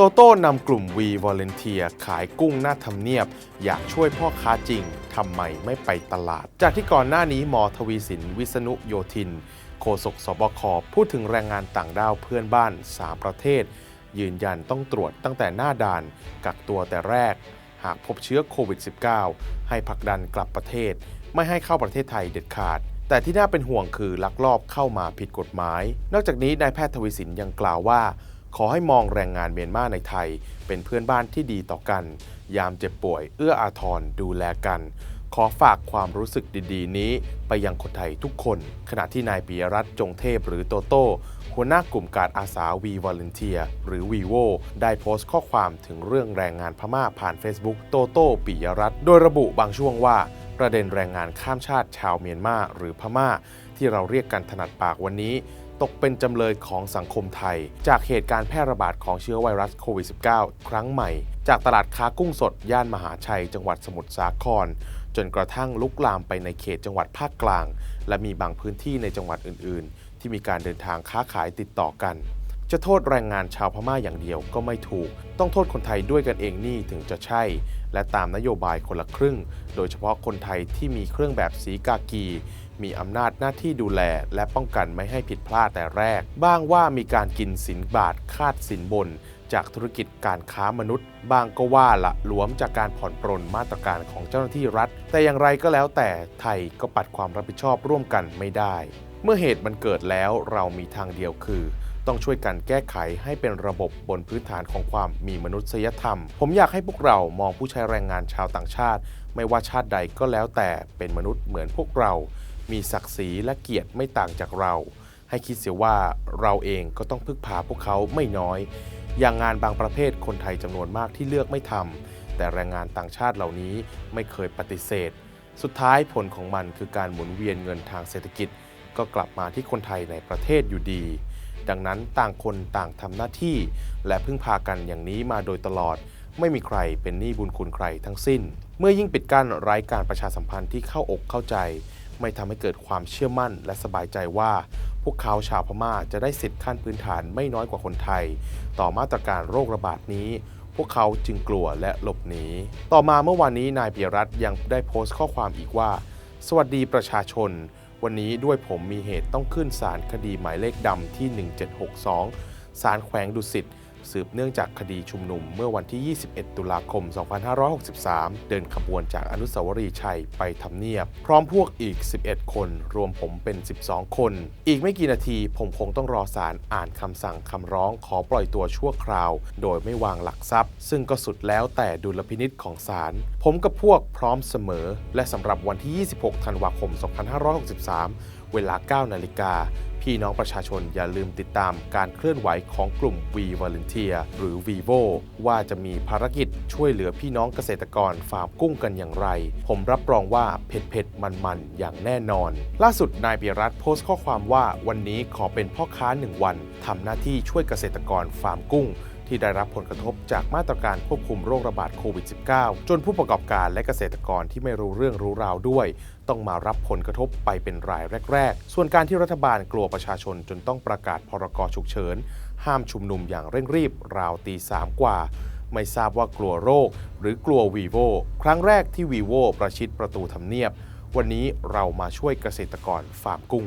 โตโต้นำกลุ่ม V Volunteer ขายกุ้งหน้าทำเนียบ อยากช่วยพ่อค้าจริงทำไมไม่ไปตลาด จากที่ก่อนหน้านี้หมอทวีสินวิษณุโยธิน โฆษกสบคพูดถึงแรงงานต่างด้าวเพื่อนบ้าน 3 ประเทศ ยืนยันต้องตรวจตั้งแต่หน้าด่าน กักตัวแต่แรก หากพบเชื้อโควิด -19 ให้ผลักดันกลับประเทศ ไม่ให้เข้าประเทศไทยเด็ดขาดแต่ที่น่าเป็นห่วงคือลักลอบเข้ามาผิดกฎหมาย นอกจากนี้นายแพทย์ทวีสินยังกล่าวว่า ขอให้มองแรงงานเมียนมาในไทย เป็นเพื่อนบ้านที่ดีต่อกัน ยามเจ็บป่วยเอื้ออาทรดูแลกัน ขอฝากความรู้สึกดีๆ นี้ไปยังคนไทยทุกคน ขณะที่นายปิยรัตน์จงเทพหรือโตโต้หัวหน้ากลุ่มการอาสา V Volunteer หรือ VIVO ได้โพสต์ข้อความถึงเรื่องแรงงานพม่าผ่าน Facebook โตโต้ปิยรัตน์โดยระบุบางช่วงว่าประเด็นแรงงานข้ามชาติชาวเมียนมาหรือพม่า ที่เราเรียกกันถนัดปากวันนี้ ตกเป็นจำเลยของสังคมไทย จากเหตุการณ์แพร่ระบาดของเชื้อไวรัสโควิด -19 ครั้งใหม่ จากตลาดค้ากุ้งสด ย่านมหาชัย จังหวัดสมุทรสาคร จนกระทั่งลุกลามไปในเขตจังหวัดภาคกลาง และมีบางพื้นที่ในจังหวัดอื่น ๆ ที่มีการเดินทางค้าขายติดต่อกัน จะโทษแรงงานชาวพม่าอย่างเดียวก็ไม่ถูก ต้องโทษคนไทยด้วยกันเองนี่ถึงจะใช่ และตามนโยบายคนละครึ่ง โดยเฉพาะคนไทยที่มีเครื่องแบบสีกากี มีอำนาจหน้าที่ดูแล และป้องกันไม่ให้ผิดพลาดแต่แรก บ้างว่ามีการกินสินบาทคาดสินบน จากธุรกิจการค้ามนุษย์ บางก็ว่าละหลวมจากการผ่อนปรนมาตรการของเจ้าหน้าที่รัฐ แต่อย่างไรก็แล้วแต่ไทยก็ปัดความรับผิดชอบร่วมกันไม่ได้ เมื่อเหตุมันเกิดแล้วเรามีทางเดียวคือ ต้องช่วยกันแก้ไขให้เป็นระบบบนพื้นฐานของความมีมนุษยธรรม ผมอยากให้พวกเรามองผู้ใช้แรงงานชาวต่างชาติ ไม่ว่าชาติใดก็แล้วแต่เป็นมนุษย์เหมือนพวกเรา มีศักดิ์ศรีและเกียรติไม่ต่างจากเรา ให้คิดเสียว่าเราเองก็ต้องพึ่งพาพวกเขาไม่น้อย อย่างงานบางประเภทคนไทยจำนวนมากที่เลือกไม่ทำแต่แรงงานต่างชาติเหล่านี้ไม่เคยปฏิเสธ สุดท้ายผลของมันคือการหมุนเวียนเงินทางเศรษฐกิจ ก็กลับมาที่คนไทยในประเทศอยู่ดี ดังนั้นต่างคนต่างทำหน้าที่ และพึ่งพากันอย่างนี้มาโดยตลอด ไม่มีใครเป็นหนี้บุญคุณใครทั้งสิ้น เมื่อยิ่งปิดกั้นไร้การประชาสัมพันธ์ที่เข้าอกเข้าใจ ไม่ทำให้เกิดความเชื่อมั่นและสบายใจว่า พวกเขาชาวพม่าจะได้สิทธิขั้นพื้นฐานไม่น้อยกว่าคนไทย ต่อมาตรการโรคระบาดนี้พวกเขาจึงกลัวและหลบหนี ต่อมาเมื่อวานนี้นายปิยรัตน์ยังได้โพสต์ข้อความอีกว่า สวัสดีประชาชน วันนี้ด้วยผมมีเหตุต้องขึ้นศาลคดีหมายเลขดำที่ 1762 ศาลแขวงดุสิต สืบเนื่องจากคดีชุมนุมเมื่อวันที่ 21 ตุลาคม 2563 เดินขบวนจากอนุสาวรีย์ชัยไปทำเนียบ พร้อมพวกอีก 11 คน รวมผมเป็น 12 คน อีกไม่กี่นาทีผมคงต้องรอศาลอ่านคำสั่งคำร้องขอปล่อยตัวชั่วคราว โดยไม่วางหลักทรัพย์ ซึ่งก็สุดแล้วแต่ดุลพินิษของศาลผมกับพวกพร้อมเสมอ และสำหรับวันที่ 26 ธันวาคม 2563เวลา 9 นาฬิกา พี่น้องประชาชนอย่าลืมติดตามการเคลื่อนไหวของกลุ่ม V Volunteer หรือ Vivo ว่าจะมีภารกิจช่วยเหลือพี่น้องเกษตรกรฟาร์มกุ้งกันอย่างไร ผมรับรองว่าเผ็ดเผ็ดมันมันอย่างแน่นอน ล่าสุดนายเปิยรัตโพสต์ข้อความว่าวันนี้ขอเป็นพ่อค้าหนึ่งวันทำหน้าที่ช่วยเกษตรกรฟาร์มกุ้ง ที่ได้รับผลกระทบจากมาตรการควบคุมโรคระบาดโควิด -19 จนผู้ประกอบการและเกษตรกรที่ไม่รู้เรื่องรู้ราวด้วย ต้องมารับผลกระทบไปเป็นรายแรก ๆ ส่วนการที่รัฐบาลกลัวประชาชนจนต้องประกาศพรกฉุกเฉิน ห้ามชุมนุมอย่างเร่งรีบราวตีสามกว่าไม่ทราบว่ากลัวโรค หรือกลัววีโวครั้งแรกที่วีโวประชิดประตูทำเนียบ วันนี้เรามาช่วยเกษตรกรฟาร์มกุ้ง